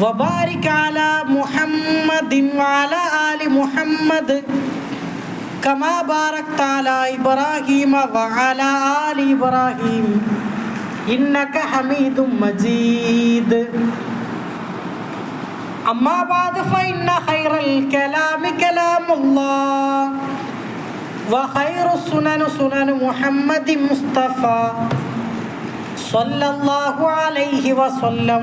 وبارك على محمد وعلى آل محمد كما باركت على إبراهيم وعلى آل إبراهيم إنك حميد مجيد أما بعد فإن خير الكلام كلام الله وخير السنن سنن محمد مصطفى صلى الله عليه وسلم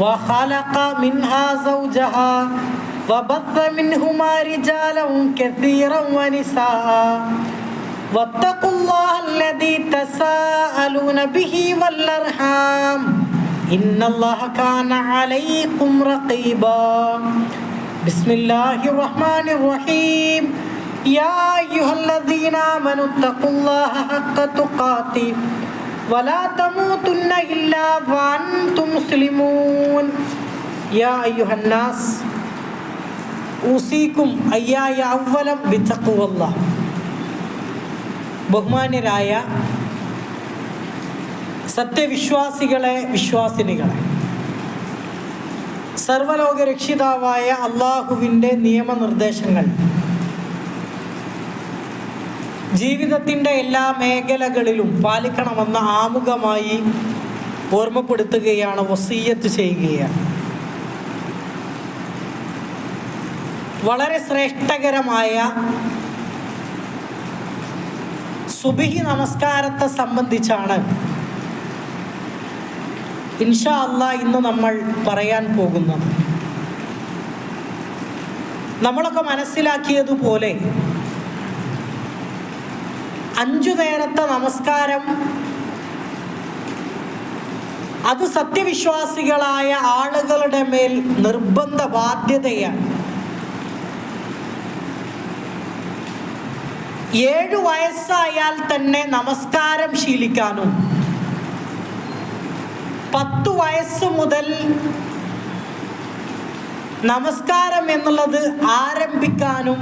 وخلق منها زوجها وبث منهما رجالا كثيرا ونساء. واتقوا الله الذي تساءلون به والأرحام. إن الله كان عليكم رقيبا. بسم الله الرحمن الرحيم. يا أيها الذين آمنوا اتقوا الله حق تقاته. ولا تموتن إلا وأنتم مسلمون يا أيها الناس ഊസിക്കും അയ്യായ അവലം വിത്തക്കുവല്ല ബഹുമാന്യരായ സത്യവിശ്വാസികളെ വിശ്വാസിനികളെ സർവലോക രക്ഷിതാവായ അള്ളാഹുവിൻ്റെ നിയമനിർദ്ദേശങ്ങൾ ജീവിതത്തിന്റെ എല്ലാ മേഖലകളിലും പാലിക്കണമെന്ന ആമുഖമായി ഓർമ്മപ്പെടുത്തുകയാണ് വസീയത്ത് ചെയ്യുകയാണ്. വളരെ ശ്രേഷ്ഠകരമായ സുബിഹി നമസ്കാരത്തെ സംബന്ധിച്ചാണ് ഇൻഷാ അല്ല ഇന്ന് നമ്മൾ പറയാൻ പോകുന്നത്. നമ്മളൊക്കെ മനസ്സിലാക്കിയതുപോലെ അഞ്ചു നേരത്തെ നമസ്കാരം. അത് സത്യവിശ്വാസികളായ ആളുകളുടെ മേൽ നിർബന്ധ ബാധ്യതയാണ്. ഏഴു വയസ്സായാൽ തന്നെ നമസ്കാരം ശീലിക്കാനും പത്തു വയസ്സ് മുതൽ നമസ്കാരം എന്നുള്ളത് ആരംഭിക്കാനും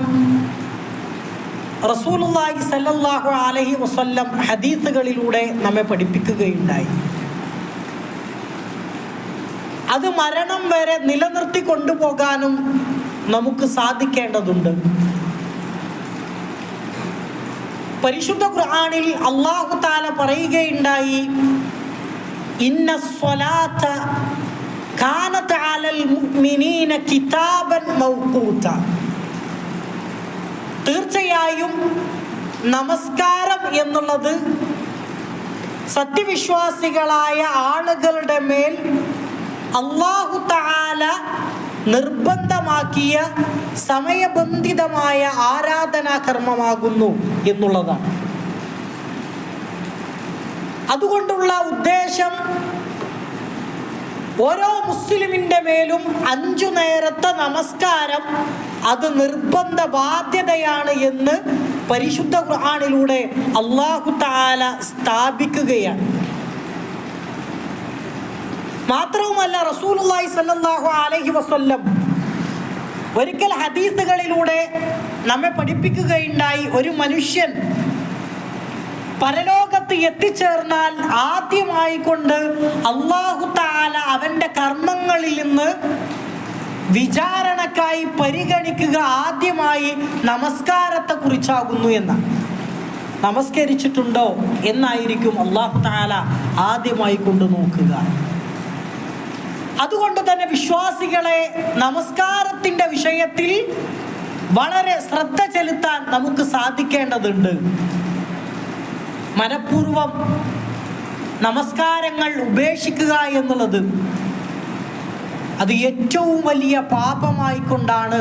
റസൂലുള്ളാഹി സല്ലല്ലാഹു അലൈഹി വസല്ലം ഹദീസുകളിലൂടെ നമ്മെ പഠിപ്പിക്കുകയുണ്ടായി. അത് മരണം വരെ നിലനിർത്തി കൊണ്ടുപോകാനും നമുക്ക് സാധിക്കേണ്ടതുണ്ട്. പരിശുദ്ധ ഖുർആനിൽ അള്ളാഹു താല പറയുകയുണ്ടായി ഇന്ന സ്വലാത്ത കാനത്ത് അലൽ മുഅ്മിനീന കിതാബൻ മൗഖൂത. തീർച്ചയായും നമസ്കാരം എന്നുള്ളത് സത്യവിശ്വാസികളായ ആളുകളുടെ മേൽ അള്ളാഹു താല നിർബന്ധമാക്കിയ സമയബന്ധിതമായ ആരാധനാ കർമ്മമാകുന്നു എന്നുള്ളതാണ്. അതുകൊണ്ടുള്ള ഉദ്ദേശം ഓരോ മുസ്ലിമിന്റെ മേലും അഞ്ചു നേരത്തെ നമസ്കാരം അത് നിർബന്ധ ബാധ്യതയാണ് എന്ന് പരിശുദ്ധ ഖുർആാനിലൂടെ അള്ളാഹു താല സ്ഥാപിക്കുകയാണ്. മാത്രവുമല്ല റസൂലുള്ളാഹി സല്ലാഹു അലൈഹി വസല്ലം ഒരിക്കൽ ഹദീസുകളിലൂടെ നമ്മെ പഠിപ്പിക്കുകയുണ്ടായി ഒരു മനുഷ്യൻ പരലോകത്ത് എത്തിച്ചേർന്നാൽ ആദ്യമായി കൊണ്ട് അള്ളാഹു താല അവന്റെ കർമ്മങ്ങളിൽ നിന്ന് വിചാരണക്കായി പരിഗണിക്കുക ആദ്യമായി നമസ്കാരത്തെ കുറിച്ചാകുന്നു എന്ന്. നമസ്കരിച്ചിട്ടുണ്ടോ എന്നായിരിക്കും അള്ളാഹു താല ആദ്യമായി കൊണ്ട് നോക്കുക. അതുകൊണ്ട് തന്നെ വിശ്വാസികളെ നമസ്കാരത്തിന്റെ വിഷയത്തിൽ വളരെ ശ്രദ്ധ ചെലുത്താൻ നമുക്ക് സാധിക്കേണ്ടതുണ്ട്. മനഃപൂർവം നമസ്കാരങ്ങൾ ഉപേക്ഷിക്കുക എന്നുള്ളത് അത് ഏറ്റവും വലിയ പാപമായിക്കൊണ്ടാണ്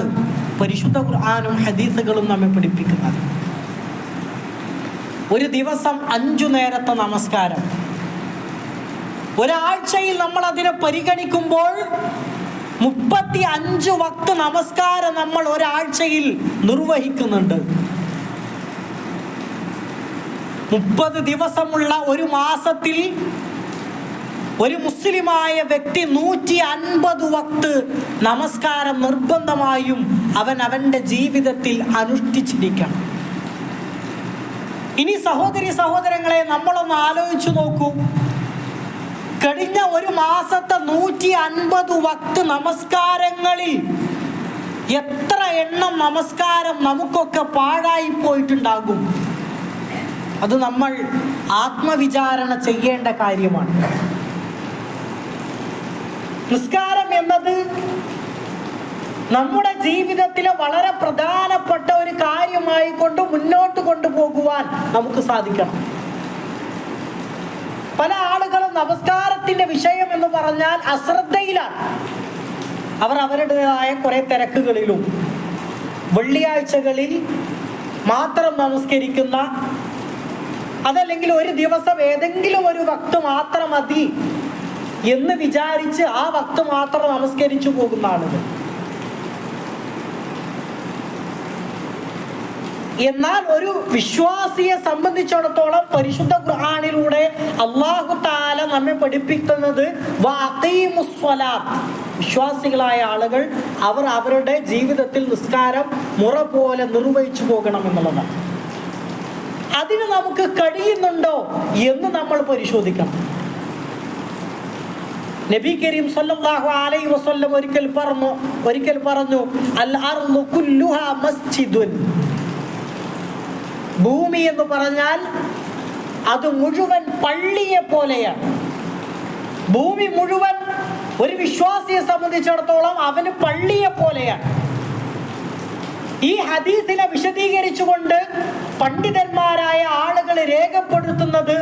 പരിശുദ്ധ ഖുർആാനും ഹദീസുകളും നമ്മെ പഠിപ്പിക്കുന്നത്. ഒരു ദിവസം അഞ്ചു നേരത്തെ നമസ്കാരം. ഒരാഴ്ചയിൽ നമ്മൾ അതിനെ പരിഗണിക്കുമ്പോൾ മുപ്പത്തി അഞ്ച് വക്ത് നമസ്കാരം നമ്മൾ ഒരാഴ്ചയിൽ നിർവഹിക്കുന്നുണ്ട്. മുപ്പത് ദിവസമുള്ള ഒരു മാസത്തിൽ ഒരു മുസ്ലിമായ വ്യക്തി നൂറ്റി അൻപത് വക്ത് നമസ്കാരം നിർബന്ധമായും അവൻ അവന്റെ ജീവിതത്തിൽ അനുഷ്ഠിച്ചിരിക്കണം. ഇനി സഹോദരി സഹോദരങ്ങളെ നമ്മളൊന്ന് ആലോചിച്ചു നോക്കൂ. കഴിഞ്ഞ ഒരു മാസത്തെ നൂറ്റി അൻപത് വക്ത് നമസ്കാരങ്ങളിൽ എത്ര എണ്ണം നമസ്കാരം നമുക്കൊക്കെ പാഴായി പോയിട്ടുണ്ടാകും? അത് നമ്മൾ ആത്മവിചാരണ ചെയ്യേണ്ട കാര്യമാണ്. നിസ്കാരം എന്നത് നമ്മുടെ ജീവിതത്തിലെ വളരെ പ്രധാനപ്പെട്ട ഒരു കാര്യമായി കൊണ്ട് മുന്നോട്ട് കൊണ്ടുപോകുവാൻ നമുക്ക് സാധിക്കണം. പല ആളുകളും നമസ്കാരത്തിന്റെ വിഷയം എന്ന് പറഞ്ഞാൽ അശ്രദ്ധയിലാണ്. അവർ അവരുടേതായ കുറെ തിരക്കുകളിലും വെള്ളിയാഴ്ചകളിൽ മാത്രം നമസ്കരിക്കുന്ന അതല്ലെങ്കിൽ ഒരു ദിവസം ഏതെങ്കിലും ഒരു വക്ത് മാത്രം മതി എന്ന് വിചാരിച്ച് ആ ഭക്ത് മാത്രം നമസ്കരിച്ചു പോകുന്ന ആളുകൾ. എന്നാൽ ഒരു വിശ്വാസിയെ സംബന്ധിച്ചിടത്തോളം പരിശുദ്ധ ഖുർആാനിലൂടെ അള്ളാഹു താല നമ്മെ പഠിപ്പിക്കുന്നത്. വിശ്വാസികളായ ആളുകൾ അവർ അവരുടെ ജീവിതത്തിൽ നിസ്കാരം മുറ പോലെ നിർവഹിച്ചു പോകണം എന്നുള്ളതാണ്. അതിന് നമുക്ക് കഴിയുന്നുണ്ടോ എന്ന് നമ്മൾ പരിശോധിക്കണം. നബി കരീം സല്ലല്ലാഹു അലൈഹി വസല്ലം ഒരിക്കൽ പറഞ്ഞു ഒരിക്കൽ പറഞ്ഞു അൽ അർളു കുല്ലുഹാ മസ്ജിദുൻ. ഭൂമി എന്ന് പറഞ്ഞാൽ അത് മുഴുവൻ പള്ളിയെ പോലെയാണ്. ഭൂമി മുഴുവൻ ഒരു വിശ്വാസിയെ സംബന്ധിച്ചിടത്തോളം അവന് പള്ളിയെ പോലെയാണ്. ഈ ഹദീസിനെ വിശദീകരിച്ചുകൊണ്ട് പണ്ഡിതന്മാരായ ആളുകൾ രേഖപ്പെടുത്തുന്നത്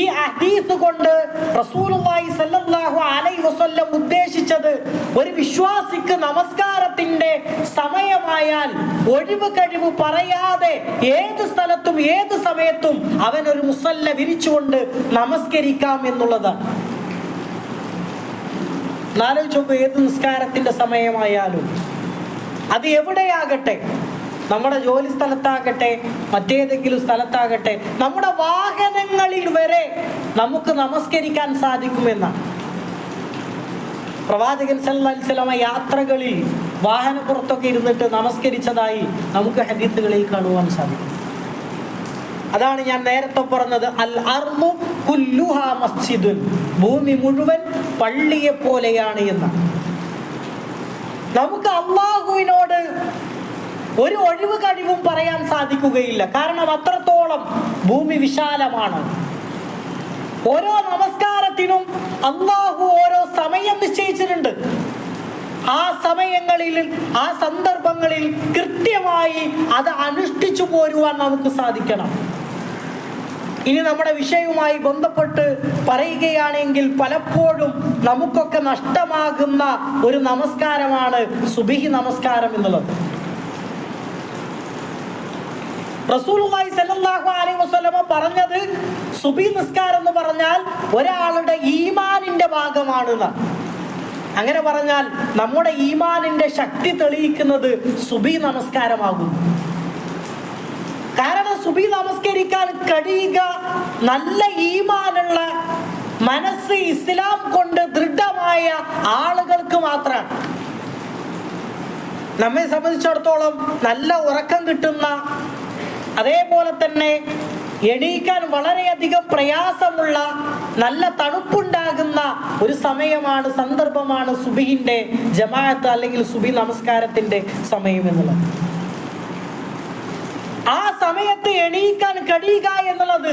ഈ ഹദീസ് കൊണ്ട് റസൂലുള്ളാഹി സല്ലല്ലാഹു അലൈഹി വസല്ലം ഉദ്ദേശിച്ചത് ഒരു വിശ്വാസിക്ക് നമസ്കാരത്തിന്റെ സമയമായാൽ ഒഴിവ് കഴിവ് പറയാതെ ഏത് സ്ഥലത്തും ഏത് സമയത്തും അവൻ ഒരു മുസല്ല വിരിച്ചുകൊണ്ട് നമസ്കരിക്കാം എന്നുള്ളതാണ്. നാലോചിച്ച് നോക്കൂ ഏത് നിസ്കാരത്തിന്റെ സമയമായാലും. അത് എവിടെയാകട്ടെ? നമ്മുടെ ജോലി സ്ഥലത്താകട്ടെ മറ്റേതെങ്കിലും സ്ഥലത്താകട്ടെ നമ്മുടെ വാഹനങ്ങളിൽ വരെ നമുക്ക് നമസ്കരിക്കാൻ സാധിക്കുമെന്നാണ് പ്രവാചകൻ വസല്ലമ യാത്രകളിൽ വാഹനപ്പുറത്തൊക്കെ ഇരുന്നിട്ട് നമസ്കരിച്ചതായി നമുക്ക് ഹദീത്തുകളിൽ കാണുവാൻ സാധിക്കും. അതാണ് ഞാൻ നേരത്തെ പറഞ്ഞത് അൽ അർമു കുല്ലുഹ മസ്ജിദുൻ. ഭൂമി മുഴുവൻ പള്ളിയെ പോലെയാണ് എന്നാണ് നമുക്ക് അള്ളാഹുവിനോട് ഒരു ഒഴിവ് കഴിവും പറയാൻ സാധിക്കുകയില്ല. കാരണം അത്രത്തോളം ഭൂമി വിശാലമാണ്. ഓരോ നമസ്കാരത്തിനും അള്ളാഹു ഓരോ സമയം നിശ്ചയിച്ചിട്ടുണ്ട്. ആ സമയങ്ങളിൽ ആ സന്ദർഭങ്ങളിൽ കൃത്യമായി അത് അനുഷ്ഠിച്ചു പോരുവാൻ നമുക്ക് സാധിക്കണം. ഇനി നമ്മുടെ വിഷയവുമായി ബന്ധപ്പെട്ട് പറയുകയാണെങ്കിൽ പലപ്പോഴും നമുക്കൊക്കെ നഷ്ടമാകുന്ന ഒരു നമസ്കാരമാണ് സുബിഹി നമസ്കാരം എന്നുള്ളത്. പറഞ്ഞത് സുബി നിസ്കാരം എന്ന് പറഞ്ഞാൽ ഒരാളുടെ ഈമാനിന്റെ ഭാഗമാണെന്ന്. അങ്ങനെ പറഞ്ഞാൽ നമ്മുടെ ഈമാനിന്റെ ശക്തി തെളിയിക്കുന്നത് സുബി നമസ്കാരമാകുന്നു. സുബി നമസ്കരിക്കാൻ കഴിയുക. നല്ല ഈമാനുള്ള മനസ്സ് ഇസ്ലാം കൊണ്ട് ദൃഢമായ ആളുകൾക്ക് മാത്രമാണ് നമ്മെ സംബന്ധിച്ചിടത്തോളം നല്ല ഉറക്കം കിട്ടുന്ന അതേപോലെ തന്നെ എണീക്കാൻ വളരെയധികം പ്രയാസമുള്ള നല്ല തണുപ്പുണ്ടാകുന്ന ഒരു സമയമാണ് സന്ദർഭമാണ് സുബിഹിന്റെ ജമാഅത്ത് അല്ലെങ്കിൽ സുബി നമസ്കാരത്തിന്റെ സമയം എന്നുള്ളത്. ആ സമയത്ത് എണീക്കാൻ കഴിയുക എന്നുള്ളത്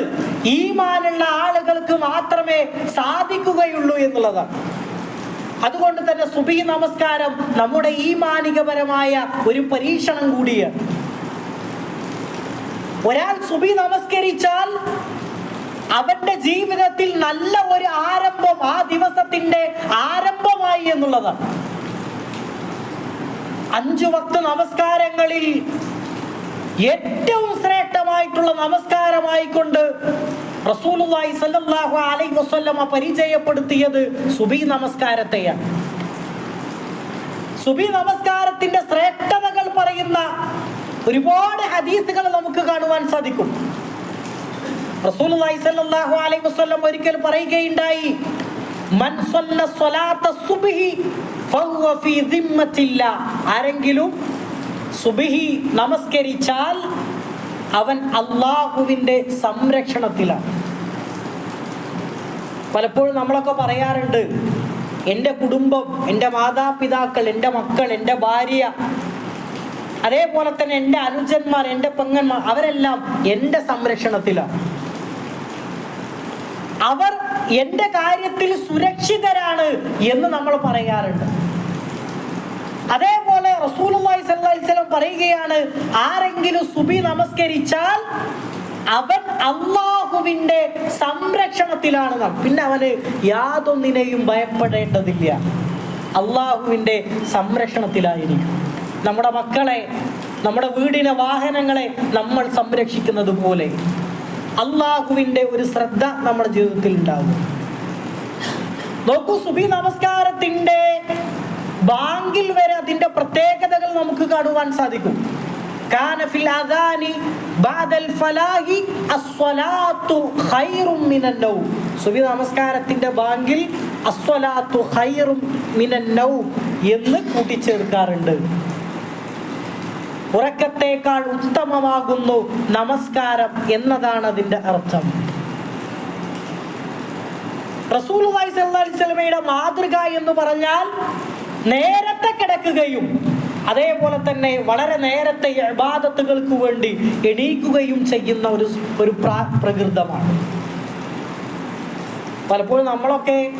ഈമാനുള്ള ആളുകൾക്ക് മാത്രമേ സാധിക്കുകയുള്ളൂ എന്നുള്ളതാണ്. അതുകൊണ്ട് തന്നെ സുബി നമസ്കാരം നമ്മുടെ ഈമാനികപരമായ ഒരു പരീക്ഷണം കൂടിയാണ്. ഒരാൾ സുബി നമസ്കരിച്ചാൽ അവന്റെ ജീവിതത്തിൽ നല്ല ഒരു ആരംഭം ആ ദിവസത്തിന്റെ ആരംഭമായി എന്നുള്ളതാണ്. അഞ്ചു വക്ത നമസ്കാരങ്ങളിൽ ഏറ്റവും ശ്രേഷ്ഠമായിട്ടുള്ള നമസ്കാരമായിക്കൊണ്ട് റസൂലുള്ളാഹി സല്ലല്ലാഹു അലൈഹി പരിചയപ്പെടുത്തിയത് സുബി നമസ്കാരത്തെയാണ്. സുബി നമസ്കാരത്തിന്റെ ശ്രേഷ്ഠതകൾ പറയുന്ന ഒരുപാട് ഹദീസുകൾ നമുക്ക് കാണുവാൻ സാധിക്കും. റസൂലുള്ളാഹി സല്ലല്ലാഹു അലൈഹി വസല്ലം ഒരിക്കൽ പറയുകയുണ്ടായി മൻ സല്ല ഫീ ആരെങ്കിലും സുബ്ഹി നമസ്കരിച്ചാൽ അവൻ അള്ളാഹുവിന്റെ സംരക്ഷണത്തിലാണ്. പലപ്പോഴും നമ്മളൊക്കെ പറയാറുണ്ട് എന്റെ കുടുംബം എന്റെ മാതാപിതാക്കൾ എന്റെ മക്കൾ എന്റെ ഭാര്യ അതേപോലെ തന്നെ എന്റെ അനുജന്മാർ എന്റെ പെങ്ങന്മാർ അവരെല്ലാം എന്റെ സംരക്ഷണത്തിലാണ്. അവർ എന്റെ കാര്യത്തിൽ സുരക്ഷിതരാണ് എന്ന് നമ്മൾ പറയാറുണ്ട്. അതേപോലെ റസൂലുള്ളാഹി അലൈഹി വസല്ലം പറയുകയാണ് ആരെങ്കിലും സുബി നമസ്കരിച്ചാൽ അവൻ അള്ളാഹുവിന്റെ സംരക്ഷണത്തിലാണ് പിന്നെ അവന് യാതൊന്നിനെയും ഭയപ്പെടേണ്ടതില്ല. അള്ളാഹുവിന്റെ സംരക്ഷണത്തിലായിരിക്കും. നമ്മുടെ മക്കളെ നമ്മുടെ വീടിനെ വാഹനങ്ങളെ നമ്മൾ സംരക്ഷിക്കുന്നത് പോലെ അള്ളാഹുവിന്റെ ഒരു ശ്രദ്ധ നമ്മുടെ ജീവിതത്തിൽ ഉണ്ടാകും. നോക്കൂ സുബി നമസ്കാരത്തിന്റെ ബാങ്കിൽ വരെ അതിന്റെ പ്രത്യേകതകൾ നമുക്ക് കാണുവാൻ സാധിക്കും. ബാദൽ നമസ്കാരത്തിന്റെ എന്ന് കൂട്ടിച്ചേർക്കാറുണ്ട്. ഉറക്കത്തേക്കാൾ ഉത്തമമാകുന്നു നമസ്കാരം എന്നതാണ് അതിന്റെ അർത്ഥം. റസൂൽ മാതൃക എന്ന് പറഞ്ഞാൽ നേരത്തെ കിടക്കുകയും അതേപോലെ തന്നെ വളരെ നേരത്തെ ഇബാദത്തുകൾക്ക് വേണ്ടി എണീക്കുകയും ചെയ്യുന്ന ഒരു ഒരു പ്രാ- പ്രകൃതമാണ്. പലപ്പോഴും നമ്മളൊക്കെ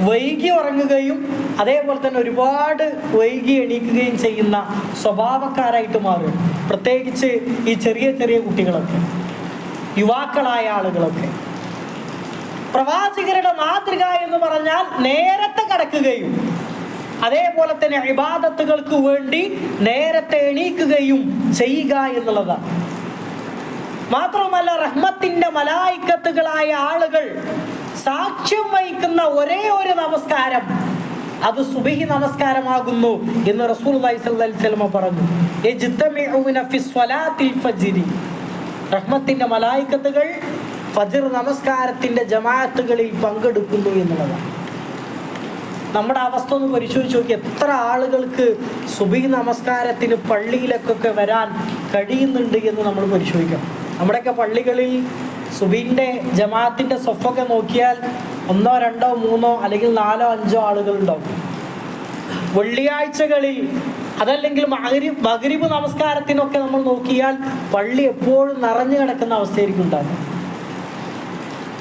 വൈകി ഉറങ്ങുകയും അതേപോലെ തന്നെ ഒരുപാട് വൈകി എണീക്കുകയും ചെയ്യുന്ന സ്വഭാവക്കാരായിട്ട് മാറും. പ്രത്യേകിച്ച് ഈ ചെറിയ ചെറിയ കുട്ടികളൊക്കെ യുവാക്കളായ ആളുകളൊക്കെ. പ്രവാചകരുടെ മാതൃക എന്ന് പറഞ്ഞാൽ നേരത്തെ കടക്കുകയും അതേപോലെ തന്നെ ഇബാദത്തുകൾക്ക് വേണ്ടി നേരത്തെ എണീക്കുകയും ചെയ്യുക എന്നുള്ളതാണ് മാത്രമല്ല റഹ്മത്തിന്റെ മലായിക്കത്തുകളായ ആളുകൾ സാക്ഷ്യം വഹിക്കുന്ന ഒരേ ഒരു നമസ്കാരം അത് സുബഹി നമസ്കാരമാകുന്നു എന്ന് റസൂൽ പറഞ്ഞു. റഹ്മത്തിന്റെ മലായിക്കത്തുകൾ ഫജർ നമസ്കാരത്തിന്റെ ജമാഅത്തുകളിൽ പങ്കെടുക്കുന്നു എന്നുള്ളതാണ്. നമ്മുടെ അവസ്ഥ ഒന്ന് പരിശോധിച്ച് നോക്കി എത്ര ആളുകൾക്ക് സുബി നമസ്കാരത്തിന് പള്ളിയിലേക്കൊക്കെ വരാൻ കഴിയുന്നുണ്ട് എന്ന് നമ്മൾ പരിശോധിക്കണം നമ്മുടെയൊക്കെ പള്ളികളിൽ സുബീന്റെ ജമാഅത്തിന്റെ സൊഫൊക്കെ നോക്കിയാൽ ഒന്നോ രണ്ടോ മൂന്നോ അല്ലെങ്കിൽ നാലോ അഞ്ചോ ആളുകൾ ഉണ്ടാവും വെള്ളിയാഴ്ചകളിൽ അതല്ലെങ്കിൽ മകരി മകരിബ് നമസ്കാരത്തിനൊക്കെ നമ്മൾ നോക്കിയാൽ പള്ളി എപ്പോഴും നിറഞ്ഞു കിടക്കുന്ന അവസ്ഥയായിരിക്കും ഉണ്ടാകും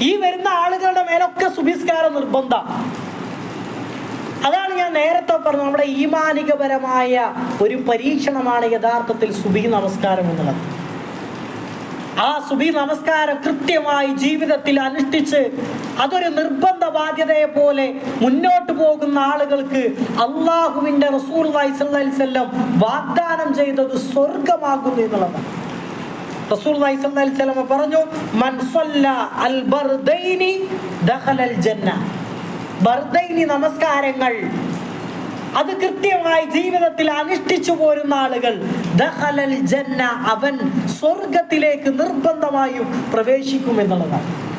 ഈ വരുന്ന ആളുകളുടെ മേലൊക്കെ സുഭിസ്കാരം നിർബന്ധം. അതാണ് ഞാൻ നേരത്തെ പറഞ്ഞത്. നമ്മുടെ ഈമാനികപരമായ ഒരു പരീക്ഷണമാണ് യഥാർത്ഥത്തിൽ സുബി നമസ്കാരം എന്നുള്ളത്. ആ സുബി നമസ്കാരം കൃത്യമായി ജീവിതത്തിൽ അനുഷ്ഠിച്ച് അതൊരു നിർബന്ധ ബാധ്യതയെ പോലെ മുന്നോട്ട് പോകുന്ന ആളുകൾക്ക് അള്ളാഹുവിന്റെ റസൂൽ വൈസല്ലം വാഗ്ദാനം ചെയ്തത് സ്വർഗമാകുന്നു എന്നുള്ളതാണ്. റസൂൽ വസല്ലം പറഞ്ഞു മൻ സല്ല അൽ ബർദൈനി ദഖലൽ ജന്ന. ബർദൈനി നമസ്കാരങ്ങൾ അത് കൃത്യമായി ജീവിതത്തിൽ അനുഷ്ഠിച്ചു പോരുന്ന ആളുകൾ ദഖലൽ ജന്ന അവൻ സ്വർഗത്തിലേക്ക് നിർബന്ധമായും പ്രവേശിക്കും എന്നുള്ളതാണ്.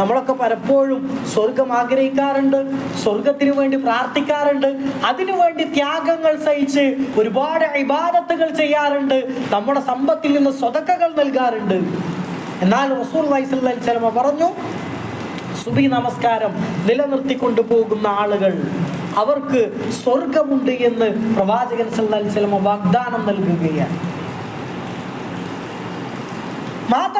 നമ്മളൊക്കെ പലപ്പോഴും സ്വർഗം ആഗ്രഹിക്കാറുണ്ട് സ്വർഗത്തിന് വേണ്ടി പ്രാർത്ഥിക്കാറുണ്ട് അതിനു വേണ്ടി ത്യാഗങ്ങൾ സഹിച്ച് ഒരുപാട് ഇബാദത്തുകൾ ചെയ്യാറുണ്ട് നമ്മുടെ സമ്പത്തിൽ നിന്ന് സ്വതക്കകൾ നൽകാറുണ്ട്. എന്നാൽ റസൂർ വൈസല്ലമ പറഞ്ഞു സുബി നമസ്കാരം നിലനിർത്തിക്കൊണ്ടു പോകുന്ന ആളുകൾ അവർക്ക് സ്വർഗമുണ്ട് എന്ന് പ്രവാചകൻ സല്ലാ വസല്ലമ വാഗ്ദാനം നൽകുകയാണ്. മാത്രവുമല്ല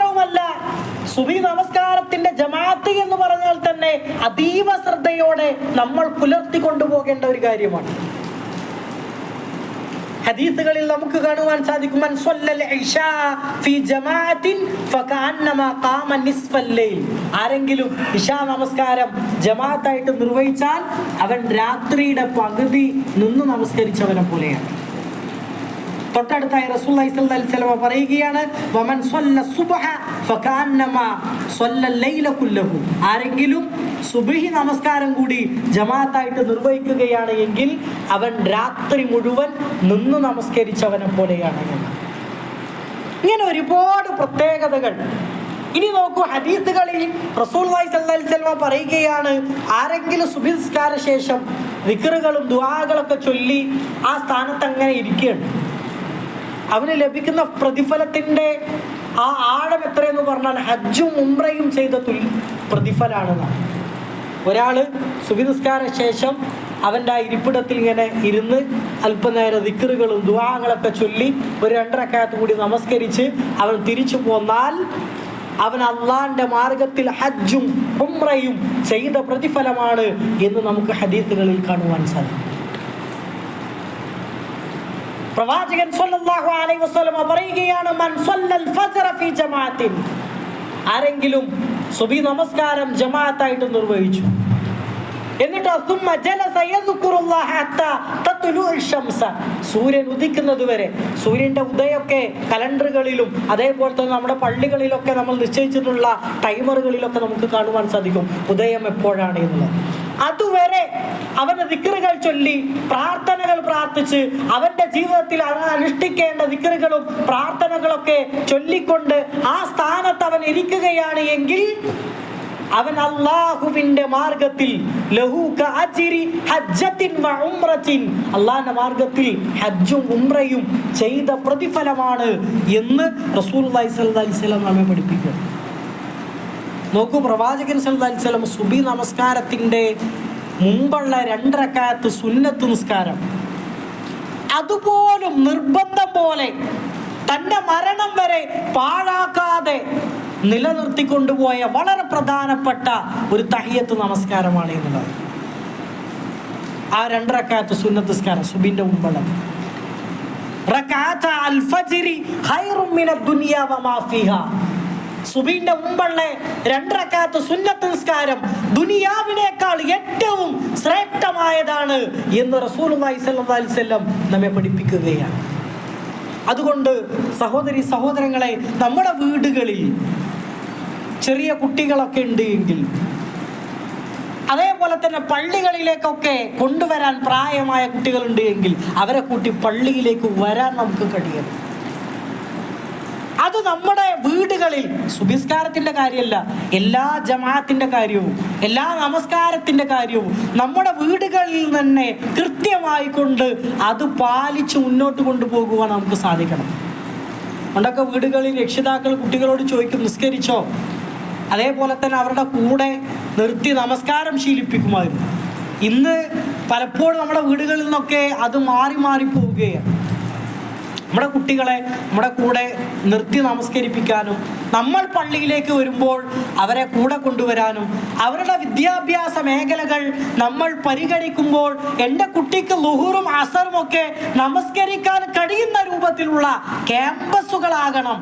സുബി നമസ്കാരത്തിന്റെ ജമാഅത്ത് എന്ന് പറഞ്ഞാൽ തന്നെ അതീവ ശ്രദ്ധയോടെ നമ്മൾ പുലർത്തി കൊണ്ടുപോകേണ്ട ഒരു കാര്യമാണ്. ഹദീസുകളിൽ നമുക്ക് കാണുവാൻ സാധിക്കും ആരെങ്കിലും ഇഷാ നമസ്കാരം ജമാഅത്തായിട്ട് നിർവഹിച്ചാൽ അവൻ രാത്രിയുടെ പകുതി നിന്ന് നമസ്കരിച്ചവനെ പോലെയാണ്. തൊട്ടടുത്തായി വസല്ലം പറയുകയാണ് വമൻ സുബ്ഹ ആരെങ്കിലും സുബഹി നമസ്കാരം കൂടി ജമാഅത്തായിട്ട് നിർവഹിക്കുകയാണ് എങ്കിൽ അവൻ രാത്രി മുഴുവൻ നിന്ന് നമസ്കരിച്ചവനെ പോലെയാണ്. ഇങ്ങനെ ഒരുപാട് പ്രത്യേകതകൾ. ഇനി നോക്കൂ ഹദീസുകളിൽ റസൂൽ വസല്ലം പറയുകയാണ് ആരെങ്കിലും സുബിസ്കാര ശേഷം വിക്രുകളും ദുആകളൊക്കെ ചൊല്ലി ആ സ്ഥാനത്ത് അങ്ങനെ ഇരിക്കുകയാണ്. അവന് ലഭിക്കുന്ന പ്രതിഫലത്തിന്റെ ആ ആഴം എത്രയെന്ന് പറഞ്ഞാൽ ഹജ്ജും ഉംറയും ചെയ്ത തുൽ പ്രതിഫലാണെന്നാണ് ഒരാൾ സുബിനിസ്കാര ശേഷം അവന്റെ ആ ഇരിപ്പിടത്തിൽ ഇങ്ങനെ ഇരുന്ന് അല്പനേരം ദിക്കറുകളും ദുവാങ്ങളൊക്കെ ചൊല്ലി ഒരു രണ്ടരക്കാലത്ത് കൂടി നമസ്കരിച്ച് അവൻ തിരിച്ചു പോന്നാൽ അവൻ അള്ളാന്റെ മാർഗത്തിൽ ഹജ്ജും ഉംറയും ചെയ്ത പ്രതിഫലമാണ് എന്ന് നമുക്ക് ഹദീത്തുകളിൽ കാണുവാൻ സാധിക്കും. പ്രവാചകൻ സല്ലല്ലാഹു അലൈഹി പറയുകയാണ് മൻ സല്ലൽ ഫീ ആരെങ്കിലും സുബി നമസ്കാരം ജമാഅത്തായിട്ട് നിർവഹിച്ചു. എന്നിട്ട് ഹത്താ സൂര്യൻ ഉദിക്കുന്നത് വരെ സൂര്യന്റെ ഉദയമൊക്കെ കലണ്ടറുകളിലും അതേപോലെ തന്നെ നമ്മുടെ പള്ളികളിലൊക്കെ നമ്മൾ നിശ്ചയിച്ചിട്ടുള്ള ടൈമറുകളിലൊക്കെ നമുക്ക് കാണുവാൻ സാധിക്കും. ഉദയം എപ്പോഴാണ് എന്നുള്ളത്. അതുവരെ അവന്റെ ദിക്കറുകൾ ചൊല്ലി പ്രാർത്ഥനകൾ പ്രാർത്ഥിച്ച് അവന്റെ ജീവിതത്തിൽ അനുഷ്ഠിക്കേണ്ട ദിക്കറുകളും പ്രാർത്ഥനകളൊക്കെ ചൊല്ലിക്കൊണ്ട് ആ സ്ഥാനത്ത് അവൻ ഇരിക്കുകയാണ് എങ്കിൽ അവൻ അള്ളാഹുവിന്റെ മാർഗത്തിൽ അള്ളാഹിന്റെ മാർഗത്തിൽ ഹജ്ജും ഉംറയും ചെയ്ത പ്രതിഫലമാണ് എന്ന് റസൂൽ നമ്മെ പഠിപ്പിക്കുക. നോക്കൂ പ്രവാചകൻ സ്വലം സുബി നമസ്കാരത്തിന്റെ മുമ്പുള്ള രണ്ടരക്കാലത്ത് സുന്നത്ത് നിസ്കാരം. അതുപോലും നിർബന്ധം പോലെ തന്റെ മരണം വരെ പാഴാക്കാതെ നിലനിർത്തിക്കൊണ്ടുപോയ വളരെ പ്രധാനപ്പെട്ട ഒരു തഹിയത്ത് നമസ്കാരമാണ് എന്നുള്ളത്. ആ രണ്ടരക്കാലത്ത് സുന്നത്ത് നിസ്കാരം സുബിന്റെ മുമ്പുള്ള. റക്കാത്ത അൽഫജിരി ഹൈറുമിന ദുനിയാവ മിന ദുനിയ വമാ ഫീഹാ. സുബീന്റെ മുമ്പുള്ള രണ്ടരക്കാത്ത സുന്നത്ത് നിസ്കാരം ദുനിയാവിനേക്കാൾ ഏറ്റവും ശ്രേഷ്ഠമായതാണ് എന്ന് അലൈഹി വസല്ലം നമ്മെ പഠിപ്പിക്കുകയാണ്. അതുകൊണ്ട് സഹോദരി സഹോദരങ്ങളെ നമ്മുടെ വീടുകളിൽ ചെറിയ കുട്ടികളൊക്കെ ഉണ്ട് എങ്കിൽ അതേപോലെ തന്നെ പള്ളികളിലേക്കൊക്കെ കൊണ്ടുവരാൻ പ്രായമായ കുട്ടികളുണ്ട് എങ്കിൽ അവരെ കൂട്ടി പള്ളിയിലേക്ക് വരാൻ നമുക്ക് കഴിയണം. അത് നമ്മുടെ വീടുകളിൽ സുബിസ്കാരത്തിന്റെ കാര്യമല്ല എല്ലാ ജമാഅത്തിന്റെ കാര്യവും എല്ലാ നമസ്കാരത്തിന്റെ കാര്യവും നമ്മുടെ വീടുകളിൽ തന്നെ കൃത്യമായി കൊണ്ട് അത് പാലിച്ച് മുന്നോട്ട് കൊണ്ടുപോകുവാൻ നമുക്ക് സാധിക്കണം. പണ്ടൊക്കെ വീടുകളിൽ രക്ഷിതാക്കൾ കുട്ടികളോട് ചോദിക്കും നിസ്കരിച്ചോ? അതേപോലെ തന്നെ അവരുടെ കൂടെ നിർത്തി നമസ്കാരം ശീലിപ്പിക്കുമായിരുന്നു. ഇന്ന് പലപ്പോഴും നമ്മുടെ വീടുകളിൽ നിന്നൊക്കെ അത് മാറി മാറി പോവുകയാണ്. നമ്മുടെ കുട്ടികളെ നമ്മുടെ കൂടെ നിർത്തി നമസ്കരിപ്പിക്കാനും നമ്മൾ പള്ളിയിലേക്ക് വരുമ്പോൾ അവരെ കൂടെ കൊണ്ടുവരാനും അവരുടെ വിദ്യാഭ്യാസ മേഖലകൾ നമ്മൾ പരിഗണിക്കുമ്പോൾ എന്റെ കുട്ടിക്ക് ലുഹുറും അസറും ഒക്കെ നമസ്കരിക്കാൻ കഴിയുന്ന രൂപത്തിലുള്ള ക്യാമ്പസുകളാകണം.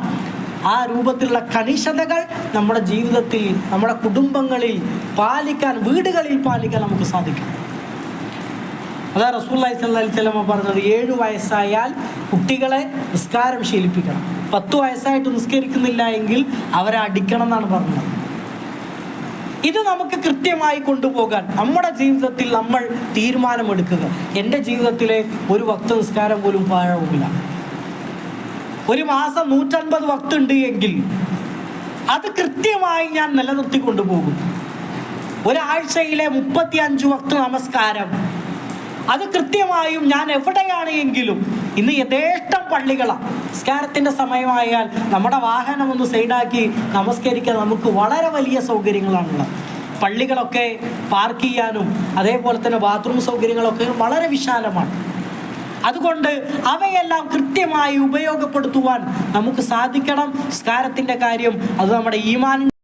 ആ രൂപത്തിലുള്ള കണിശതകൾ നമ്മുടെ ജീവിതത്തിൽ നമ്മുടെ കുടുംബങ്ങളിൽ പാലിക്കാൻ വീടുകളിൽ പാലിക്കാൻ നമുക്ക് സാധിക്കും. അതാ റസൂല്ലായി സല്ലി സ്വലമ പറഞ്ഞത് ഏഴു വയസ്സായാൽ കുട്ടികളെ നിസ്കാരം ശീലിപ്പിക്കണം. പത്ത് വയസ്സായിട്ട് നിസ്കരിക്കുന്നില്ല എങ്കിൽ അവരെ അടിക്കണം എന്നാണ് പറഞ്ഞത്. ഇത് നമുക്ക് കൃത്യമായി കൊണ്ടുപോകാൻ നമ്മുടെ ജീവിതത്തിൽ നമ്മൾ തീരുമാനമെടുക്കുക. എന്റെ ജീവിതത്തിലെ ഒരു വക്ത നിസ്കാരം പോലും പാഴാവില്ല ഒരു മാസം നൂറ്റൻപത് വക്തുണ്ട് എങ്കിൽ അത് കൃത്യമായി ഞാൻ നിലനിർത്തി കൊണ്ടുപോകും ഒരാഴ്ചയിലെ മുപ്പത്തി അഞ്ച് വക്ത നമസ്കാരം അത് കൃത്യമായും ഞാൻ എവിടെയാണെങ്കിലും ഇന്ന് യഥേഷ്ടം പള്ളികളാണ് നിസ്കാരത്തിന്റെ സമയമായാൽ നമ്മുടെ വാഹനം ഒന്ന് സൈഡാക്കി നമസ്കരിക്കാൻ നമുക്ക് വളരെ വലിയ സൗകര്യങ്ങളാണുള്ളത്. പള്ളികളൊക്കെ പാർക്ക് ചെയ്യാനും അതേപോലെ തന്നെ ബാത്റൂം സൗകര്യങ്ങളൊക്കെ വളരെ വിശാലമാണ്. അതുകൊണ്ട് അവയെല്ലാം കൃത്യമായി ഉപയോഗപ്പെടുത്തുവാൻ നമുക്ക് സാധിക്കണം. സ്കാരത്തിന്റെ കാര്യം അത് നമ്മുടെ ഈമാനിന്റെ